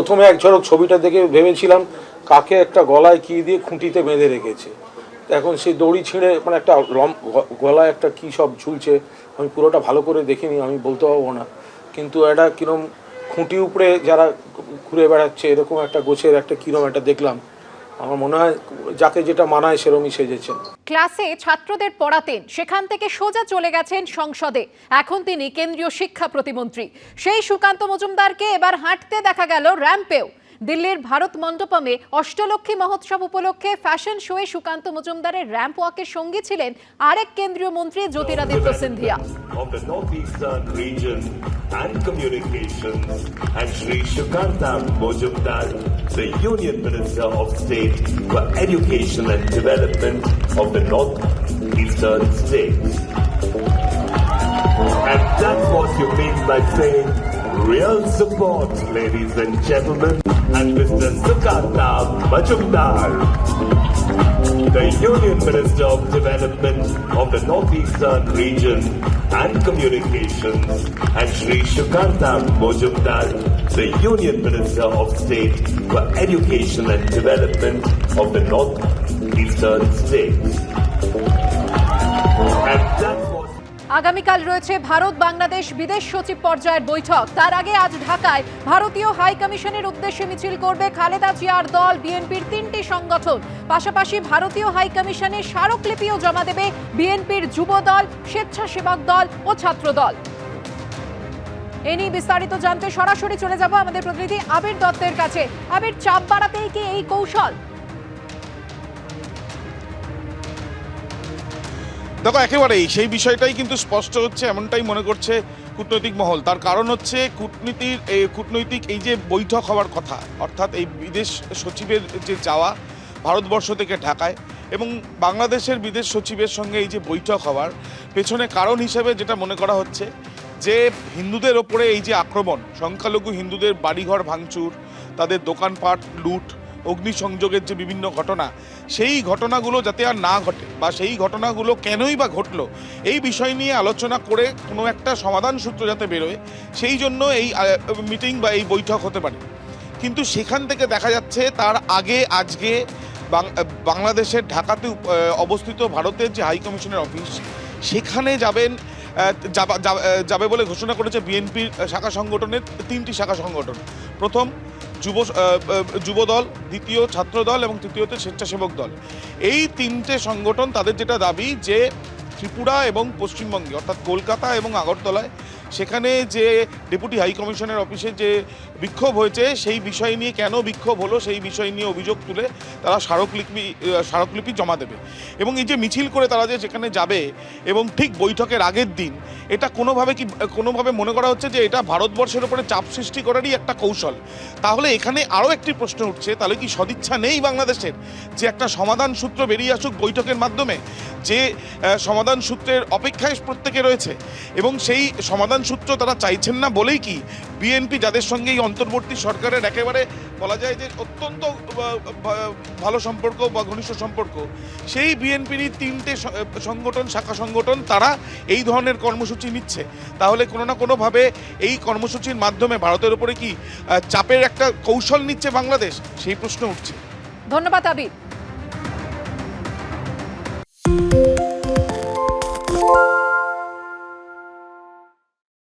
প্রথমে এক ঝলক ছবিটা দেখে ভেবেছিলাম কাকে একটা গলায় কি দিয়ে খুঁটিতে বেঁধে রেখেছে। এখন সেই দড়ি ছিঁড়ে মানে একটা লম গলায় একটা কী সব ঝুলছে, আমি পুরোটা ভালো করে দেখিনি, আমি বলতে পারব না। কিন্তু একটা কীরম খুঁটি উপরে যারা ঘুরে বেড়াচ্ছে, এরকম একটা গোছের একটা কীরম একটা দেখলাম। আমার মনে হয় যাকে যেটা মানায় সেরমই সেজেছেন। ক্লাসে ছাত্রদের পড়াতেন সেখান থেকে সোজা চলে গেছেন সংসদে। এখন তিনি কেন্দ্রীয় শিক্ষা প্রতিমন্ত্রী। সেই সুকান্ত মজুমদারকে এবার হাঁটতে দেখা গেল র্যাম্পেও। দিল্লির ভারত মণ্ডপমে অষ্টলক্ষ্মী মহোৎসব উপলক্ষে ফ্যাশন শোয়ে সুকান্ত মজুমদারের র্যাম্প ওয়াকের সঙ্গী ছিলেন আরেক কেন্দ্রীয় মন্ত্রী Jyotiraditya Scindia. Of the Union Minister of State for Education and Development of the northeastern states. And that's what you mean by saying real support, ladies and gentlemen, and Mr. Sukanta Majumdar the Union Minister of Development of the Northeastern Region and Communications, and Sri Shukanta Mojumdar, the Union Minister of State for Education and Development of the Northeastern States. আগামীকাল রয়েছে ভারত বাংলাদেশ বিদেশ সচিব পর্যায়ের বৈঠক। তার আগে আজ ঢাকায় ভারতীয় হাই কমিশনের উদ্দেশ্যে মিছিল করবে খালেদা জিয়ার দল, বিএনপির তিনটি সংগঠন। পাশাপাশি ভারতীয় হাই কমিশনে স্মারকলিপিও জমা দেবে বিএনপির যুব দল, স্বেচ্ছাসেবক দল ও ছাত্র দল। এ নিয়ে বিস্তারিত জানতে সরাসরি চলে যাব আমাদের প্রতিনিধি আবির দত্তের কাছে। আবির, চাপ বাড়াতেই কি এই কৌশল? দেখো, একেবারেই সেই বিষয়টাই কিন্তু স্পষ্ট হচ্ছে, এমনটাই মনে করছে কূটনৈতিক মহল। তার কারণ হচ্ছে কূটনীতির এই কূটনৈতিক এই যে বৈঠক হওয়ার কথা, অর্থাৎ এই বিদেশ সচিবের যে যাওয়া ভারতবর্ষ থেকে ঢাকায় এবং বাংলাদেশের বিদেশ সচিবের সঙ্গে এই যে বৈঠক হওয়ার পেছনে কারণ হিসেবে যেটা মনে করা হচ্ছে যে হিন্দুদের ওপরে এই যে আক্রমণ, সংখ্যালঘু হিন্দুদের বাড়িঘর ভাঙচুর, তাদের দোকানপাট লুট অগ্নিসংযোগের যে বিভিন্ন ঘটনা, সেই ঘটনাগুলো যাতে আর না ঘটে বা সেই ঘটনাগুলো কেনই বা ঘটলো, এই বিষয় নিয়ে আলোচনা করে কোনো একটা সমাধান সূত্র যাতে বেরোয়, সেই জন্য এই মিটিং বা এই বৈঠক হতে পারে। কিন্তু সেখান থেকে দেখা যাচ্ছে তার আগে, আজকে বাংলাদেশের ঢাকাতে অবস্থিত ভারতের যে হাই কমিশনের অফিস সেখানে যাবেন যাবে বলে ঘোষণা করেছে বিএনপির শাখা সংগঠনের তিনটি শাখা সংগঠন। প্রথম যুব যুবদল, দ্বিতীয় ছাত্রদল এবং তৃতীয়তে স্বেচ্ছাসেবক দল। এই তিনটে সংগঠন তাদের যেটা দাবি যে ত্রিপুরা এবং পশ্চিমবঙ্গে, অর্থাৎ কলকাতা এবং আগরতলায় সেখানে যে ডেপুটি হাই কমিশনের অফিসে যে বিক্ষোভ হয়েছে, সেই বিষয় নিয়ে কেন বিক্ষোভ হলো, সেই বিষয় নিয়ে অভিযোগ তুলে তারা স্মারকলিপি স্মারকলিপি জমা দেবে। এবং এই যে মিছিল করে তারা যে সেখানে যাবে এবং ঠিক বৈঠকের আগের দিন, এটা কোনোভাবে কি, কোনোভাবে মনে করা হচ্ছে যে এটা ভারতবর্ষের উপরে চাপ সৃষ্টি করারই একটা কৌশল? তাহলে এখানে আরও একটি প্রশ্ন উঠছে, তাহলে কি সদিচ্ছা নেই বাংলাদেশের যে একটা সমাধান সূত্র বেরিয়ে আসুক বৈঠকের মাধ্যমে? যে সমাধান সূত্রের অপেক্ষায় প্রত্যেকে রয়েছে এবং সেই সমাধান সূত্র তারা চাইছেন না বলেই কি বিএনপি যাদের সঙ্গে এই অন্তর্বর্তী সরকারের একেবারে বলা যায় যে অত্যন্ত ভালো সম্পর্ক বা ঘনিষ্ঠ সম্পর্ক, সেই বিএনপির তিনটে সংগঠন, শাখা সংগঠন তারা এই ধরনের কর্মসূচি নিচ্ছে। তাহলে কোনো না কোনোভাবে এই কর্মসূচির মাধ্যমে ভারতের উপরে কি চাপের একটা কৌশল নিচ্ছে বাংলাদেশ? সেই প্রশ্ন উঠছে। ধন্যবাদ, আবির।